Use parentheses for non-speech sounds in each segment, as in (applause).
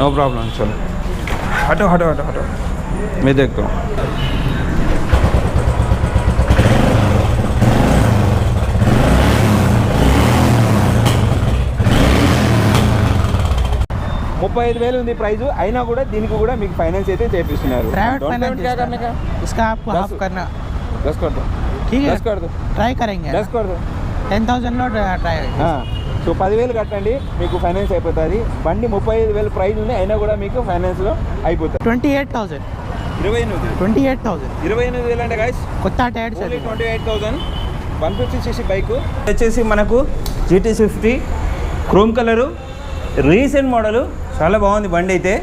No problem चलो हटो हटो हटो हटो मैं देखता हूँ ముప్పై ఐదు వేలు ఉంది ప్రైస్ అయినా కూడా దీనికి కూడా మీకు ఫైనాన్స్ అయితే చేపిస్తున్నారు प्राइवेट Down फाइनेंस payment क्या करने का इसका आपको दस- हाफ करना दस कर दो ठीक है दस कर दो ट्राई करेंगे दस कर दो టెన్ థౌసండ్లో ట్రై so పదివేలు కట్టండి మీకు ఫైనాన్స్ అయిపోతుంది. బండి ముప్పై ఐదు వేలు ప్రైస్ ఉంది అయినా కూడా మీకు ఫైనాన్స్లో అయిపోతుంది. Twenty eight thousand. ఇరవై ఎనిమిది. Twenty eight thousand. ఇరవై ఎనిమిది వేలు అంటే గాయస్ కొత్త only twenty eight thousand one fifty CC bike వచ్చేసి మనకు GT fifty chrome colour recent model చాలా బాగుంది బండి అయితే.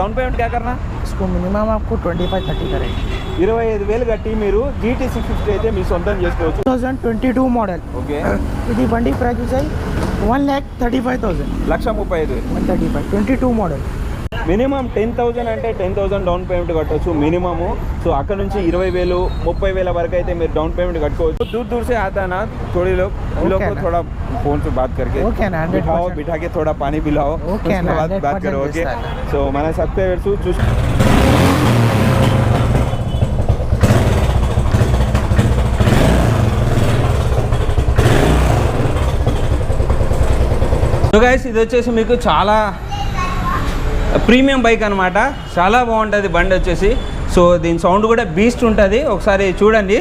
డౌన్ పేమెంట్ क्या करना इसको मिनिमम आपको ट्वेंटी फाइव थर्टी करेंगे ఇరవై ఐదు వేలు కట్టి మీరు జీటీ సిక్స్ ఫిఫ్టీ అయితే మీ సొంతం చేసుకోవచ్చు two thousand twenty two model okay ఇది బండి ప్రైస్ వచ్చాయి one lakh thirty five thousand లక్ష ముప్పై ఐదు వేలు one thirty five twenty two model minimum ten thousand అంటే టెన్ థౌసండ్ డౌన్ పేమెంట్ కట్టొచ్చు మినిమము సో అక్కడ నుంచి ఇరవై వేలు ముప్పై వేల వరకు అయితే మీరు డౌన్ పేమెంట్ కట్టుకోవచ్చు दूर दूर से आता ना थोड़ी लोग उन लोग को Okay ना। थोड़ा फोन से बात करके Okay ना, 100% बिठाओ बिठा के थोड़ा पानी पिलाओ Okay उसके ना, बाद बात 100% करो ओके बेस्ट है। సో మన సబ్స్క్రైబర్స్ చూసి సో గైస్ ఇది వచ్చేసి మీకు చాలా ప్రీమియం బైక్ అనమాట చాలా బాగుంటుంది బండి వచ్చేసి. సో దీని సౌండ్ కూడా బీస్ట్ ఉంటుంది. ఒకసారి చూడండి.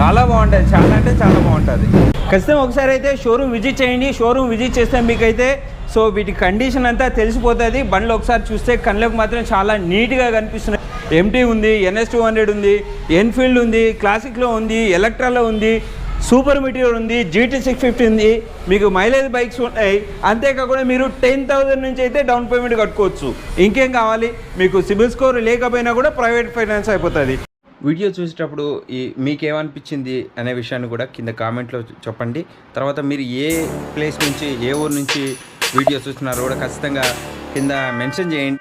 చాలా బాగుంటుంది. చాలా అంటే చాలా బాగుంటుంది. ఖచ్చితంగా ఒకసారి అయితే షోరూమ్ విజిట్ చేయండి. షోరూమ్ విజిట్ చేస్తే మీకైతే సో వీటి కండిషన్ అంతా తెలిసిపోతుంది. బండ్లు ఒకసారి చూస్తే కళ్ళకు మాత్రం చాలా నీట్గా కనిపిస్తున్నాయి. ఎంటీ ఉంది ఎన్ఎస్ టూ హండ్రెడ్ ఉంది ఎన్ఫీల్డ్ ఉంది క్లాసిక్లో ఉంది ఎలక్ట్రాలో ఉంది సూపర్ మెటీరియల్ ఉంది జీటీ సిక్స్ ఫిఫ్టీ ఉంది. మీకు మైలేజ్ బైక్స్ ఉన్నాయి అంతేకాకుండా మీరు టెన్ థౌజండ్ నుంచి అయితే డౌన్ పేమెంట్ కట్టుకోవచ్చు. ఇంకేం కావాలి? మీకు సిబిల్ స్కోర్ లేకపోయినా కూడా ప్రైవేట్ ఫైనాన్స్ అయిపోతుంది. వీడియో చూసేటప్పుడు ఈ మీకేమనిపించింది అనే విషయాన్ని కూడా కింద కామెంట్లో చెప్పండి. తర్వాత మీరు ఏ ప్లేస్ నుంచి ఏ ఊరు నుంచి వీడియో చూస్తున్నారు కూడా ఖచ్చితంగా కింద మెన్షన్ చేయండి.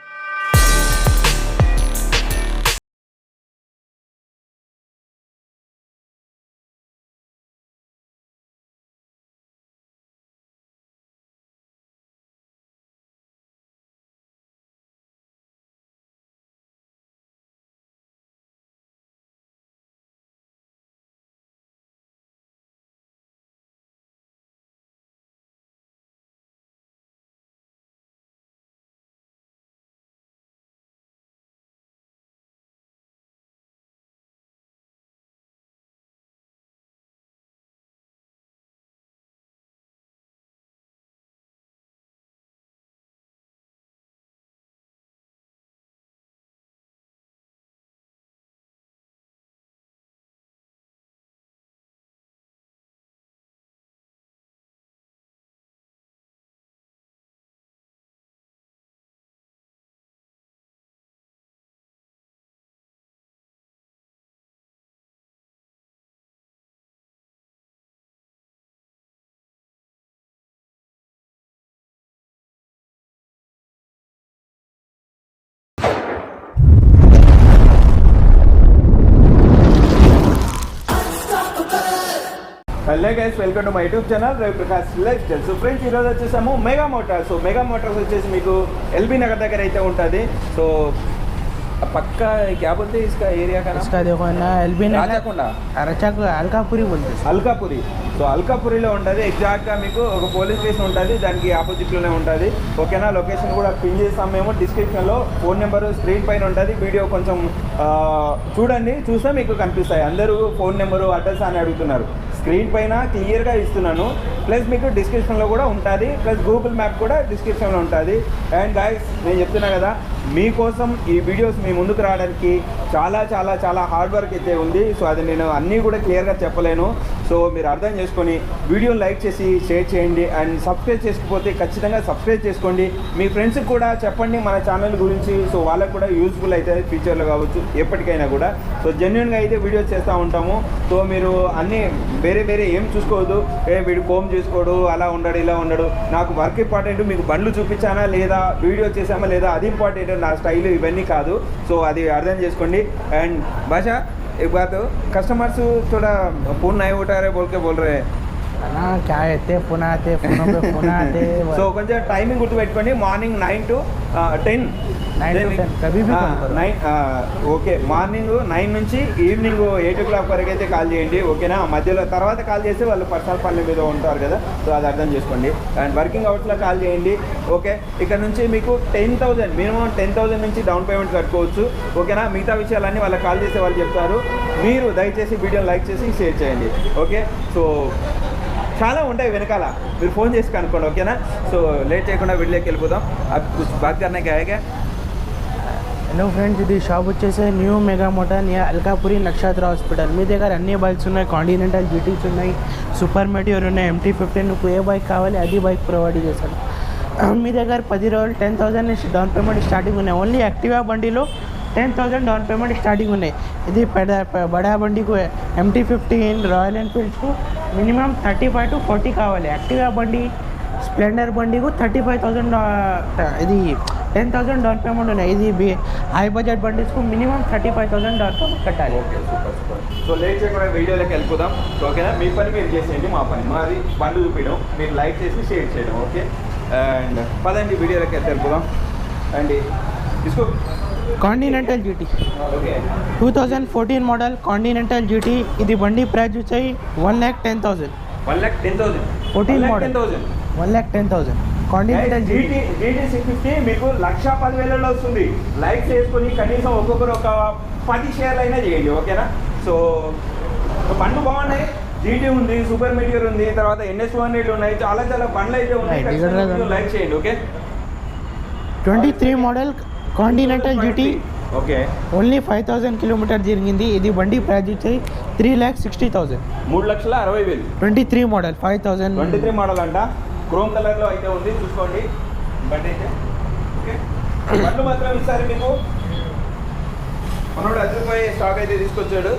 hello guys welcome to my YouTube channel Ravi Prakash lifestyle so friends ఈరోజు వచ్చేసాము mega motors so mega motors వచ్చేసి మీకు ఎల్బీ నగర్ దగ్గర అయితే ఉంటుంది సో పక్కా క్యా బోల్తే ఇస్కా ఏరియా का नाम इसका देखो ना एल बी రాచకొండ రచక్ అల్కాపురి बोलते हैं అల్కాపురి సో అల్కాపురిలో ఉంటుంది ఎగ్జాక్ట్గా మీకు ఒక పోలీస్ స్టేషన్ ఉంటుంది దానికి ఆపోజిట్లోనే ఉంటుంది ఓకేనా లొకేషన్ కూడా పిన్ చేస్తాం మేము డిస్క్రిప్షన్లో ఫోన్ నెంబర్ స్క్రీన్ పైన ఉంటుంది వీడియో కొంచెం ఆ, చూడండి చూస్తే మీకు కనిపిస్తాయి అందరూ ఫోన్ నెంబరు అడ్రస్ అని అడుగుతున్నారు స్క్రీన్ పైన క్లియర్గా ఇస్తున్నాను. ప్లస్ మీకు డిస్క్రిప్షన్లో కూడా ఉంటుంది. ప్లస్ గూగుల్ మ్యాప్ కూడా డిస్క్రిప్షన్లో ఉంటుంది. అండ్ గాయస్ నేను చెప్తున్నా కదా మీకోసం ఈ వీడియోస్ మీ ముందుకు రావడానికి చాలా చాలా చాలా హార్డ్ వర్క్ అయితే ఉంది. సో అది నేను అన్నీ కూడా క్లియర్గా చెప్పలేను. సో మీరు అర్థం చేసుకొని వీడియోని లైక్ చేసి షేర్ చేయండి. అండ్ సబ్స్క్రైబ్ చేసుకుపోతే ఖచ్చితంగా సబ్స్క్రైబ్ చేసుకోండి. మీ ఫ్రెండ్స్కి కూడా చెప్పండి మన ఛానల్ గురించి. సో వాళ్ళకు కూడా యూస్ఫుల్ అయితే ఫ్యూచర్లో కావచ్చు ఎప్పటికైనా కూడా. సో జెన్యున్గా అయితే వీడియోస్ చేస్తూ ఉంటాము. సో మీరు అన్నీ వేరే వేరే ఏం చూసుకోవద్దు. ఏ వీడు కోమ్ చేసుకోడు అలా ఉండడు ఇలా ఉండడు. నాకు వర్క్ ఇంపార్టెంట్ మీకు బండ్లు చూపించానా లేదా వీడియో చేసామా లేదా అది ఇంపార్టెంట్ నా స్టైల్ ఇవన్నీ కాదు సో అది అర్థం చేసుకోండి అండ్ భాష एक बात कस्टमर्स थोड़ा फोन नहीं उठा रहे बोल के बोल रहे हैं సో (laughs) కొంచెం టైమింగ్ గుర్తుపెట్టుకోండి. Morning nine to ten nine okay morning nine నుంచి ఈవినింగ్ ఎయిట్ ఓ క్లాక్ వరకు అయితే కాల్ చేయండి. ఓకేనా మధ్యలో తర్వాత కాల్ చేస్తే వాళ్ళు పర్సనల్ పనుల మీద ఉంటారు కదా. సో అది అర్థం చేసుకోండి. అండ్ వర్కింగ్ అవర్స్లో కాల్ చేయండి. ఓకే ఇక్కడ నుంచి మీకు ten thousand minimum ten thousand నుంచి డౌన్ పేమెంట్ కట్టుకోవచ్చు. ఓకేనా మిగతా విషయాలన్నీ వాళ్ళకి కాల్ చేసే వాళ్ళు చెప్తారు. మీరు దయచేసి వీడియోని లైక్ చేసి షేర్ చేయండి. ఓకే సో చాలా ఉంటాయి వెనకాల. మీరు ఫోన్ చేసి కనుక్కోండి ఓకేనా? సో లేట్ చేయకుండా వీడియోకి వెళ్ళిపోదాం. బాగా కన్నా గాయగా హలో ఫ్రెండ్స్ ఇది షాప్ వచ్చేసి new Mega Motor near Alkapuri Nakshatra hospital. మీ దగ్గర అన్ని బైక్స్ ఉన్నాయి కాంటినెంటల్ జీటీస్ ఉన్నాయి సూపర్ మెటీరియల్ ఉన్నాయి ఎంటీ ఫిఫ్టీన్ నువ్వు ఏ బైక్ కావాలి అది బైక్ ప్రొవైడ్ చేశాను. మీ దగ్గర పది రోజులు టెన్ థౌసండ్ నుంచి డౌన్ పేమెంట్ స్టార్టింగ్ ఉన్నాయి. ఓన్లీ యాక్టివా బండిలో ten thousand down payment starting ఉన్నాయి. ఇది పెద్ద బడా బండికు MT fifteen Royal ఎన్ఫీల్డ్కు minimum thirty five to forty కావాలి. యాక్టివా బండి స్ప్లెండర్ బండికు థర్టీ ఫైవ్ థౌసండ్ ఇది టెన్ థౌసండ్ డౌన్ పేమెంట్ ఉన్నాయి. ఇది బి high budget బండిస్కు minimum thirty five thousand down payment కట్టాలి సో లేట్ చేయకుండా వీడియోలోకి వెళ్ళిపోదాం. సో ఓకేనా మీ పని మీరు చేసేయండి మా పని. మాది బండ్లు చూపించడం. మీరు లైక్ చేసి షేర్ చేయడం ఓకే అండ్ పదండి వీడియోలోకి అయితే వెళ్ళిపోదాం. అండ్ తీసుకో. Continental GT two thousand fourteen model Continental GT ఇది బండి ప్రైస్ వచ్చాయి one lakh ten thousand one lakh ten thousand 14 model. Ten thousand one lakh ten thousand Continental GT GT six fifty మీకు లక్ష పదివేలలో వస్తుంది. లైక్ చేసుకొని కనీసం ఒక్కొక్కరు ఒక పది షేర్లు అయినా చేయండి ఓకేనా? సో బండ్లు బాగున్నాయి. జీటీ ఉంది సూపర్ మీడియర్ ఉంది తర్వాత ఎన్ఎస్ వన్ హండ్రెడ్ ఉన్నాయి చాలా చాలా బండ్లు అయితే ఉన్నాయి? లైక్ చేయండి okay? Twenty three model Continental GT okay only five thousand kilometer తిరిగింది ఇది బండి ప్రైస్ వచ్చాయి త్రీ ల్యాక్ సిక్స్టీ థౌసండ్ మూడు లక్షల అరవై వేలు. Twenty three model five thousand twenty three model అంట. క్రోమ్ కలర్లో అయితే ఉంది. చూసుకోండి. బండి అయితే. ఓకే బండ్లు మాత్రం ఈసారి మీకు మనోడు అదిరిపోయి స్టాక్ అయితే తీసుకొచ్చాడు.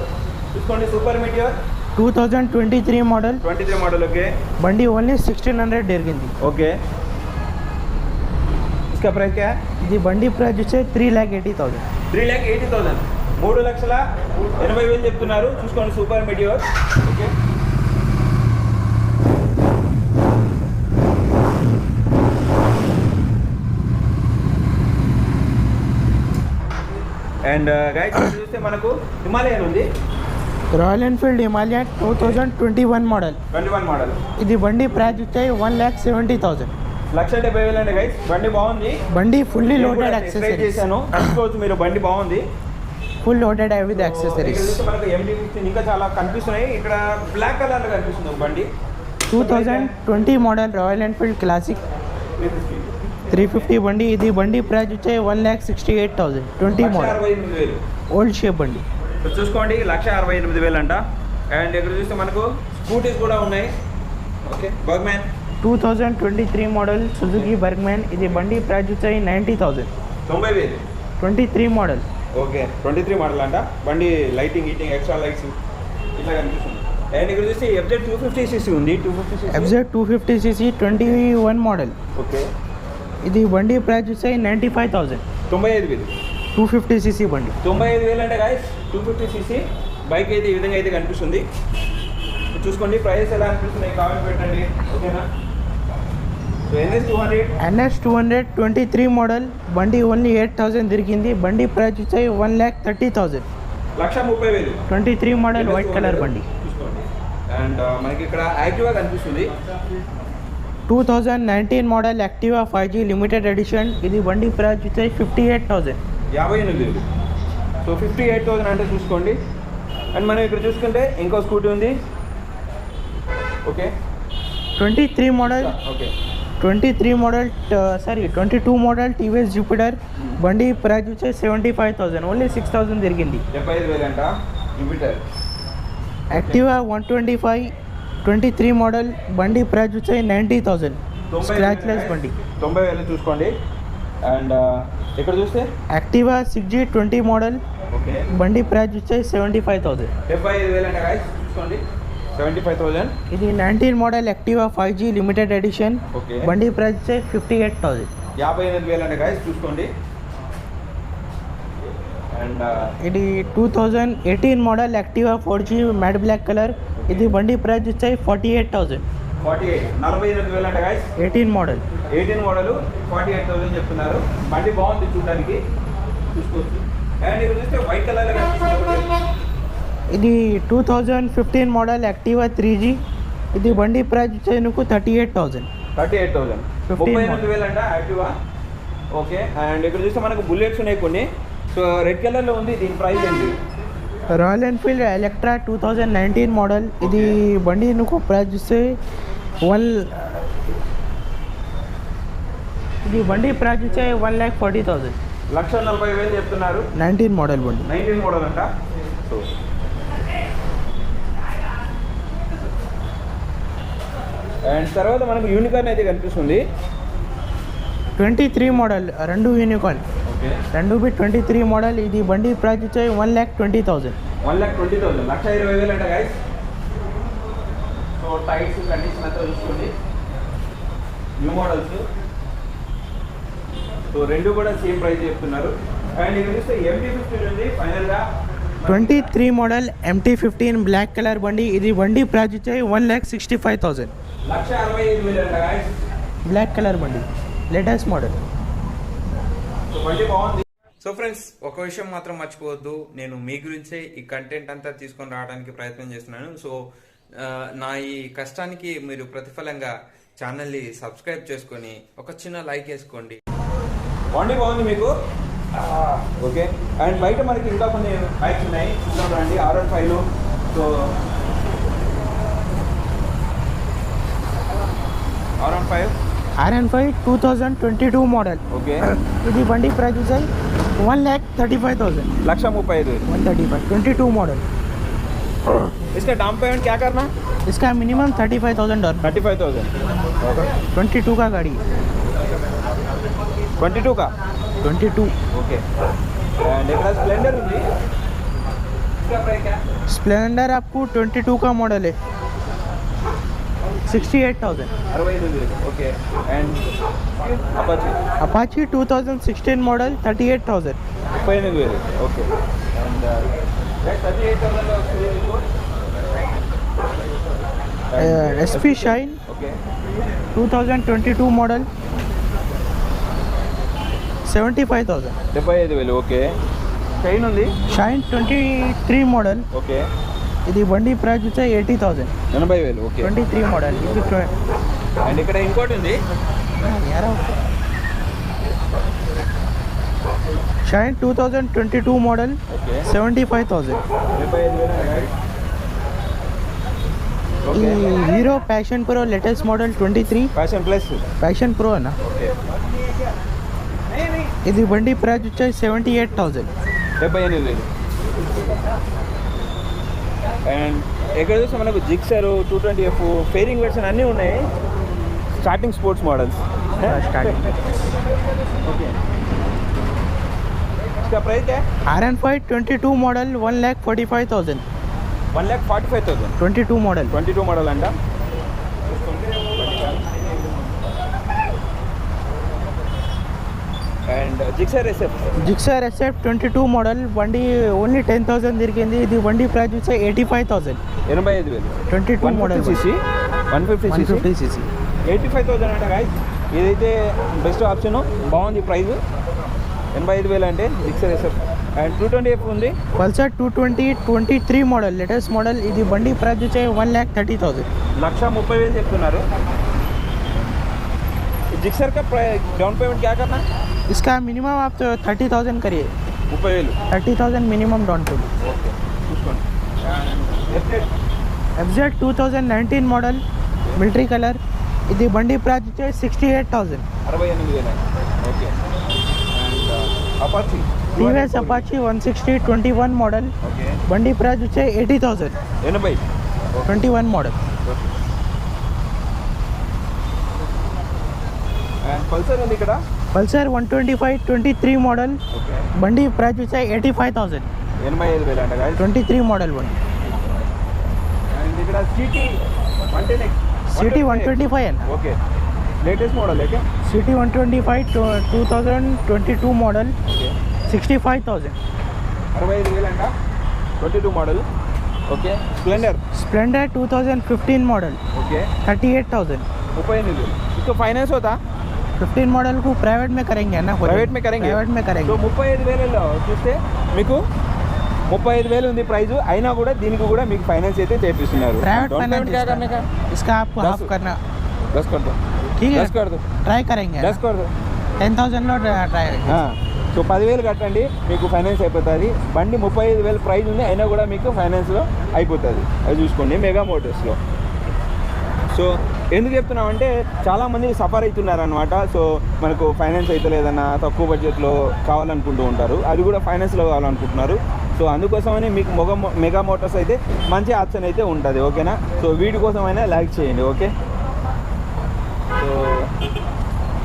చూసుకోండి Super Meteor two thousand twenty three model twenty three model okay బండి ఓన్లీ సిక్స్టీన్ హండ్రెడ్ తిరిగింది ఓకే इसका प्राइस क्या है ఇది బండి ప్రైస్ వచ్చే three lakh eighty thousand three lakh eighty thousand మూడు లక్షల ఎనభై వేలు చెప్తున్నారు చూసుకోండి సూపర్ మీడియోర్ ఓకే అండ్ గైడ్ చూస్తే మనకు హిమాలయన్ ఉంది Royal Enfield Himalayan two thousand twenty one model twenty one model ఇది బండి ప్రైస్ వచ్చాయి వన్ ల్యాక్ సెవెంటీ థౌసండ్ లక్ష డెబ్బై వేలు అండి గైస్ బండి బాగుంది. బండి ఫుల్లీ లోడెడ్ యాక్సెసరీస్ చేశాను. చూసుకోవచ్చు మీరు బండి బాగుంది. ఫుల్ లోడెడ్ విత్ యాక్సెసరీస్ మనకు ఎండి ఫిఫ్టీన్ ఇంకా చాలా కనిపిస్తున్నాయి. ఇక్కడ బ్లాక్ కలర్ కనిపిస్తుంది బండి. Two thousand twenty model Royal Enfield Classic three fifty బండి. ఇది బండి ప్రైస్ వచ్చాయి one lakh sixty eight thousand twenty model అరవై ఎనిమిది వేలు. ఓల్డ్ షేప్ బండి. చూసుకోండి లక్ష అరవై ఎనిమిది వేలు అంట అండ్ ఇక్కడ చూస్తే మనకు స్కూటీస్ కూడా ఉన్నాయి. Okay Burgman two thousand twenty three model Suzuki Burgman ఇది బండి ప్రైస్ వచ్చాయి నైంటీ థౌసండ్ తొంభై వేలు. Twenty three model. Okay. Twenty three model అంట. బండి లైటింగ్ హీటింగ్ ఎక్స్ట్రా లైట్స్ ఇట్లా కనిపిస్తుంది. అండ్ ఇక్కడ చూస్తే ఎఫ్జెడ్ టూ ఫిఫ్టీ సీసీ ఉంది. Two fifty FZ two fifty CC twenty one model. Okay. ఇది బండి ప్రైస్ వచ్చాయి నైంటీ ఫైవ్ థౌసండ్ తొంభై ఐదు వేలు. టూ ఫిఫ్టీ సీసీ బండి. తొంభై ఐదు వేలు అంటే guys two fifty CC bike అయితే ఈ విధంగా అయితే కనిపిస్తుంది. చూసుకోండి ప్రైస్ ఎలా అనిపిస్తున్నాయి కామెంట్ పెట్టండి. ఓకేనా? NS two hundred twenty three model బండి ఓన్లీ ఎయిట్ థౌసండ్ తిరిగింది. బండి ప్రైస్ వచ్చాయి వన్ ల్యాక్ థర్టీ థౌసండ్. లక్ష ముప్పై వేలు. Twenty three model white colour బండి. అండ్ మనకి ఇక్కడ యాక్టివా కనిపిస్తుంది. Two thousand nineteen model Activa five G limited edition. ఇది బండి ప్రైస్ వచ్చాయి ఫిఫ్టీ ఎయిట్ థౌసండ్. యాభై ఎనిమిది వేలు. సో ఫిఫ్టీ ఎయిట్ థౌసండ్ అంటే చూసుకోండి. అండ్ మనం ఇక్కడ చూసుకుంటే ఇంకో స్కూటీ ఉంది. Okay. Twenty three model okay. Twenty three model sorry twenty two model TVS Jupiter. బండి ప్రైస్ వచ్చి seventy five thousand only six thousand తిరిగింది. Activa one twenty five twenty three model బండి ప్రైస్ వచ్చి నైంటీ థౌసండ్. స్క్రాచ్లెస్ బండి. తొంభై వేలు చూసుకోండి. And ఇక్కడ చూస్తే? Activa six G twenty model బండి ప్రైస్ వచ్చి సెవెంటీ ఫైవ్ థౌసండ్. డెబ్బై ఐదు వేలు అంట చూసుకోండి. సెవెంటీ ఫైవ్ థౌజండ్ ఇది nineteen model Activa five G limited edition. Okay. బండి ప్రైస్ ఫిఫ్టీ ఎయిట్ థౌసండ్. యాభై ఎనిమిది వేలు అంట గాయస్ చూసుకోండి. అండ్ ఇది two thousand eighteen model Activa four G matte black colour. ఇది బండి ప్రైస్ వచ్చాయి forty eight thousand forty eight. నలభై ఎనిమిది వేలు అంట guys eighteen model. Eighteen model forty eight thousand చెప్తున్నారు. బండి బాగుంది చూడడానికి. చూసుకోవచ్చు. అండ్ ఇక్కడ చూస్తే వైట్ కలర్ ఇది two thousand fifteen model Activa three G ఇది బండి ప్రైస్ వచ్చేది నీకు thirty eight thousand thirty eight thousand 15 ముప్పై ఎనిమిది వేలు అంట యాక్టివా ఓకే అండ్ ఇక్కడ చూస్తే మనకు బుల్లెట్స్ ఉన్నాయి కొన్ని. సో రెడ్ కలర్లో ఉంది దీని ప్రైస్ ఏంటి? Royal Enfield Electra two thousand nineteen model ఇది బండి నీకు ప్రైస్ చూస్తే వన్ ఇది బండి ప్రైస్ వచ్చే వన్ ల్యాక్ ఫార్టీ థౌజండ్ లక్ష నలభై వేలు చెప్తున్నారు. నైన్టీన్ మోడల్ బండి. నైన్టీన్ మోడల్ అంట. సో అండ్ తర్వాత మనకు యూనికార్న్ అయితే కనిపిస్తుంది. ట్వంటీ త్రీ మోడల్ రెండు యూనికార్న్ రెండు బి ట్వంటీ త్రీ మోడల్ ఇది బండి ప్రైస్ వచ్చే one lakh twenty thousand one lakh twenty thousand లక్ష ఇరవై వేలు అంట గైస్ సో టైట్స్ కండిషన్ అంతా చూసుకోండి. న్యూ మోడల్స్ సో రెండు కూడా సేమ్ ప్రైస్ చెప్తున్నారు. అండ్ ఇక్కడ చూస్తే ఎంటీ ఫిఫ్టీన్ ఉంది. ఫైనల్గా twenty three model MT fifteen black colour బండి. ఇది బండి ప్రైస్ వచ్చే one lakh sixty five thousand లక్ష అరవై ఐదు వేలు అంట గైస్ బ్లాక్ కలర్ బండి. Latest model. సో బాగుంది. ఫ్రెండ్స్ ఒక విషయం మాత్రం మర్చిపోవద్దు. నేను మీ గురించే ఈ కంటెంట్ అంతా తీసుకొని రావడానికి ప్రయత్నం చేస్తున్నాను. సో నా ఈ కష్టానికి మీరు ప్రతిఫలంగా ఛానల్ని సబ్స్క్రైబ్ చేసుకొని ఒక చిన్న లైక్ వేసుకోండి. బండి బాగుంది మీకు? ఓకే. అండ్ బయట మనకి ఇంకా కొన్ని బైక్స్ ఉన్నాయి. చూద్దాం రండి. Five so R one five R N five two thousand twenty two model okay ఇది బండి ప్రైస్ వచ్చే one lakh thirty five thousand లక్ష ముప్పై ఐదు వేలు one thirty five twenty two model इसका डाउन पेमेंट क्या करना इसका minimum thirty five thousand dollar thirty five thousand twenty two का गाड़ी ట్వంటీ టూ కా ट्वेंटी टू ఓకే అండ్ ఇక్కడ స్ప్లెండర్ ఉంది इसका प्राइस क्या स्प्लेंडर आपको ट्वेंटी टू का मॉडल है Sixty eight thousand okay and Apache two thousand sixteen model thirty eight thousand ముప్పై ఎనిమిది వేలు. Okay and thirty eight thousand SP Shine okay two thousand twenty two model seventy five thousand డెబ్బై ఐదు వేలు. Okay Shine ఉంది? Shine twenty three model okay ఇది బండి price వచ్చే ఎయిటీ థౌజండ్ ఎనభై వేలు ఓకే. ట్వంటీ త్రీ మోడల్ ఇది అండ్ ఇక్కడ ఇంకోటి ఉంది. Shine two thousand twenty two model seventy five thousand ఈ Hero Passion Pro latest model twenty three Passion plus Passion Pro అన్న. ఇది బండి ప్రైస్ వచ్చేసి సెవెంటీ ఎయిట్ థౌజండ్ డెబ్బై ఎనిమిది అండ్ ఎక్కడ చూస్తే మనకు Gixxer two twenty F fairing version అన్నీ ఉన్నాయి starting sports models starting okay इसका प्राइस क्या है R N five twenty two model one lakh forty five thousand one lakh forty five thousand twenty two model twenty two model అంట And Gixxer SF Gixxer SF twenty two model బండి only ten thousand తిరిగింది. ఇది బండి price వచ్చే eighty five thousand. ఎనభై ఐదు వేలు. Twenty two model CC one fifty one CC fifty CC eighty five thousand అంట గాయస్ ఇదైతే బెస్ట్ ఆప్షన్ బాగుంది ప్రైస్ ఎనభై ఐదు వేలు అంటే Gixxer SF and two twenty F ఉంది. Pulsar two twenty twenty three model latest model. ఇది బండి ప్రైస్ వచ్చే వన్ ల్యాక్ థర్టీ థౌసండ్ లక్ష ముప్పై వేలు చెప్తున్నారు. జిక్సర్ కా డౌన్ పేమెంట్ క్యా కన్నా इसका मिनिमम आप तो थर्टी थाउजेंड करिए ముప్పై వేలు thirty thousand minimum down payment okay చూసుకోండి F Z two thousand nineteen model military colour ఇది బండి ప్రైస్ వచ్చేసి సిక్స్టీ ఎయిట్ థౌసండ్ అరవై ఎనిమిది వేల okay and Apache TVS Apache one sixty twenty one model okay బండి ప్రైస్ వచ్చేసి ఎయిటీ థౌసండ్ ఎనభై ట్వంటీ వన్ మోడల్ పల్సర్ ఉంది ఇక్కడ Pulsar one twenty five twenty three model okay బండి ప్రైస్ వచ్చేసి ఎయిటీ ఫైవ్ థౌసండ్ ఎనభై ఐదు వేలు అంట guys. ట్వంటీ త్రీ మోడల్ బండి అండ్ ఇక్కడ CT one ten CT one twenty five అన్న okay latest model okay CT one twenty five two thousand twenty two model okay sixty five thousand అరవై ఐదు వేలు అంట twenty two model okay Splendor Splendor two thousand fifteen model okay thirty eight thousand मुपई नहीं इसको finance होता fifteen model को private में करेंगे ना ప్రైవేట్ మే కరెంగే प्राइवेट में करेंगे సో ముప్పై ఐదు వేలలో చూస్తే మీకు ముప్పై ఐదు వేలు ఉంది ప్రైస్ అయినా కూడా దీనికి కూడా మీకు ఫైనాన్స్ అయితే చేపిస్తున్నారు प्राइवेट Down payment क्या करने फाइनेंस का इसका आपको दस- हाफ करना दस कर दो ठीक है दस कर दो ट्राई करेंगे दस कर दो టెన్ థౌసండ్లో ట్రై సో పదివేలు కట్టండి మీకు ఫైనాన్స్ అయిపోతుంది బండి ముప్పై ఐదు వేలు ప్రైస్ ఉంది అయినా కూడా మీకు ఫైనాన్స్లో అయిపోతుంది అది చూసుకోండి మెగా మోటార్స్లో సో ఎందుకు చెప్తున్నామంటే చాలామంది సఫర్ అవుతున్నారు అనమాట సో మనకు ఫైనాన్స్ అయితే లేదన్నా తక్కువ బడ్జెట్లో కావాలనుకుంటూ ఉంటారు. అది కూడా ఫైనాన్స్లో కావాలనుకుంటున్నారు. సో అందుకోసమని మీకు మొగ మెగా మోటార్స్ అయితే మంచి ఆప్షన్ అయితే ఉంటుంది ఓకేనా? సో వీటి కోసమైనా లైక్ చేయండి okay? So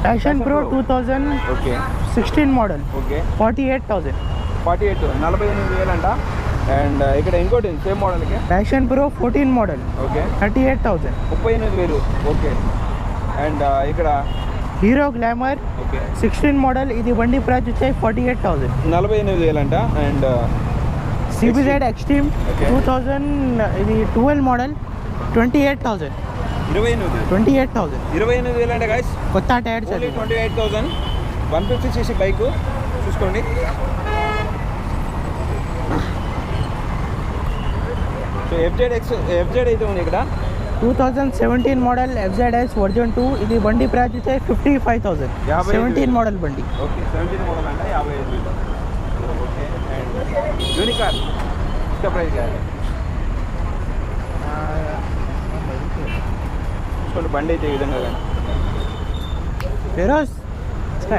Passion Pro. Two thousand okay. Sixteen model okay. Forty eight thousand forty eight నలభై ఎనిమిది వేలు అంట అండ్ ఇక్కడ ఇంకోటి same మోడల్కి? Passion Pro fourteen model okay. Thirty eight thousand ముప్పై ఎనిమిది వేలు. ఓకే. అండ్ ఇక్కడ? Hero Glamour okay. Sixteen model ఇది బండి ప్రైస్ వచ్చాయి ఫార్టీ ఎయిట్ థౌసండ్ నలభై ఎనిమిది వేలు అంట and CBZ Xtreme. Two thousand ఇది twelve model twenty eight thousand ఇరవై ఎనిమిది. ట్వంటీ ఎయిట్ థౌసండ్ ఇరవై ఎనిమిది వేలు అంటే గాయస్ కొత్త tyres twenty eight thousand one fifty CC bike చూసుకోండి. సో ఎఫ్జెడ్ ఎక్స్ ఎఫ్జెడ్ అయితే ఉంది ఇక్కడ. Two thousand seventeen model FZ S version two ఇది బండి ప్రైస్ అయితే fifty five thousand seventeen model బండి. ఓకే సెవెంటీన్ మోడల్ అంటే యాభై ఐదు ఓకే యూనికార్ ఎంత ప్రైస్ కాదు బండి అయితే ఈ విధంగా కానీ. ఫిరోజ్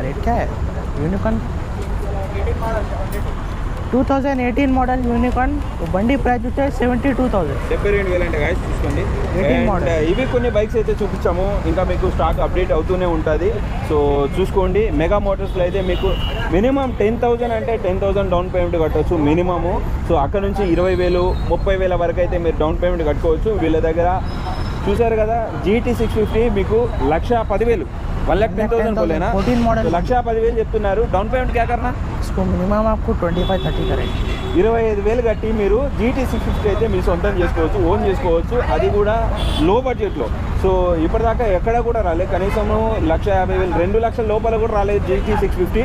రేట్ క్యా Unicorn two thousand eighteen model Unicorn బండి ప్రైస్ వచ్చే సెవెంటీ టూ థౌసండ్ డెబ్బై రెండు వేలు అంటే గాయస్ చూసుకోండి uh, ఇవి కొన్ని బైక్స్ అయితే చూపించాము. ఇంకా మీకు స్టాక్ అప్డేట్ అవుతూనే ఉంటుంది. సో చూసుకోండి. మెగా మోటార్స్లో అయితే మీకు మినిమం టెన్ థౌజండ్ అంటే టెన్ థౌసండ్ డౌన్ పేమెంట్ కట్టవచ్చు మినిమము సో అక్కడ నుంచి ఇరవై వేలు ముప్పై వేల వరకు అయితే మీరు డౌన్ పేమెంట్ కట్టుకోవచ్చు. వీళ్ళ దగ్గర చూసారు కదా జీటీ సిక్స్ ఫిఫ్టీ మీకు లక్ష పదివేలు one lock ten thousand 10,000, బోలేనా 14 model. So లక్ష పదివేలు చెప్తున్నారు డౌన్ పేమెంట్ క్యా కర్నా इसको मिनिमम आपको 25 30 करेंगे ఇరవై ఐదు వేలు కట్టి మీరు జీటీ సిక్స్ ఫిఫ్టీ అయితే మీరు సొంతం చేసుకోవచ్చు ఓన్ చేసుకోవచ్చు అది కూడా లో బడ్జెట్లో సో ఇప్పటిదాకా ఎక్కడ కూడా రాలేదు కనీసము లక్ష యాభై వేలు రెండు లక్షల లోపల కూడా రాలేదు జీటీ సిక్స్ ఫిఫ్టీ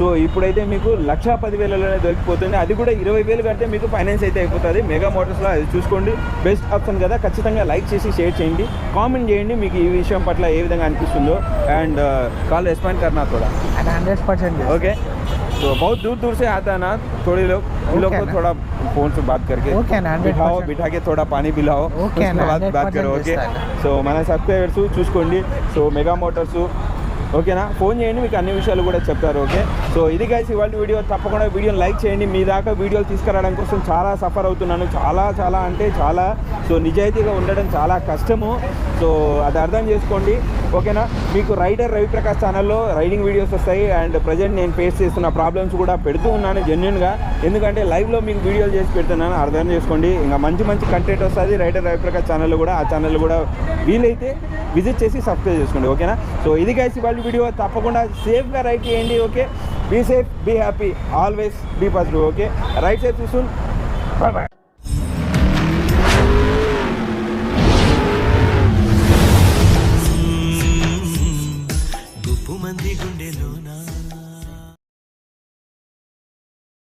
సో ఇప్పుడైతే మీకు లక్ష పదివేలలోనే దొరికిపోతుంది అది కూడా ఇరవై వేలు కడితే మీకు ఫైనాన్స్ అయితే అయిపోతుంది మెగా మోటార్స్లో అది చూసుకోండి బెస్ట్ ఆప్షన్ కదా ఖచ్చితంగా లైక్ చేసి షేర్ చేయండి కామెంట్ చేయండి మీకు ఈ విషయం పట్ల ఏ విధంగా అనిపిస్తుందో అండ్ కాల్ రెస్పాండ్ करना थोड़ा एंड 100% ओके तो बहुत दूर दूर से आता है ना थोड़े लोग उन लोग को Okay ना। थोड़ा फोन से बात करके Okay ना, 100% बिठाओ बिठा के थोड़ा पानी पिलाओ Okay उसके ना, बाद बात 100% करो ఓకే ఇస్తాను. సో మన సబ్స్క్రైబర్స్ చూసుకోండి సో మెగా మోటార్స్ ఓకేనా? ఫోన్ చేయండి మీకు అన్ని విషయాలు కూడా చెప్తారు ఓకే? సో ఇది గైస్ ఇవాళ వీడియో తప్పకుండా వీడియోని లైక్ చేయండి. మీ దాకా వీడియోలు తీసుకురావడం కోసం చాలా సఫర్ అవుతున్నాను. చాలా చాలా అంటే చాలా. సో నిజాయితీగా ఉండడం చాలా కష్టము. సో అది అర్థం చేసుకోండి ఓకేనా? మీకు రైడర్ రవిప్రకాష్ ఛానల్లో రైడింగ్ వీడియోస్ వస్తాయి. అండ్ ప్రజెంట్ నేను ఫేస్ చేస్తున్న ప్రాబ్లమ్స్ కూడా పెడుతూ ఉన్నాను జెన్యున్గా ఎందుకంటే లైవ్లో మీకు వీడియోలు చేసి పెడుతున్నాను. అర్థం చేసుకోండి. ఇంకా మంచి మంచి కంటెంట్ వస్తుంది రైడర్ రవిప్రకాష్ ఛానల్ కూడా. ఆ ఛానల్ కూడా వీలైతే విజిట్ చేసి సబ్స్క్రైబ్ చేసుకోండి ఓకేనా? సో ఇది గైస్ ఇవాళ వీడియో తప్పకుండా సేఫ్గా రైట్ చేయండి okay be safe be happy always be positive okay right side చూసుకుని బాయ్ బాయ్ గుప్పు మంది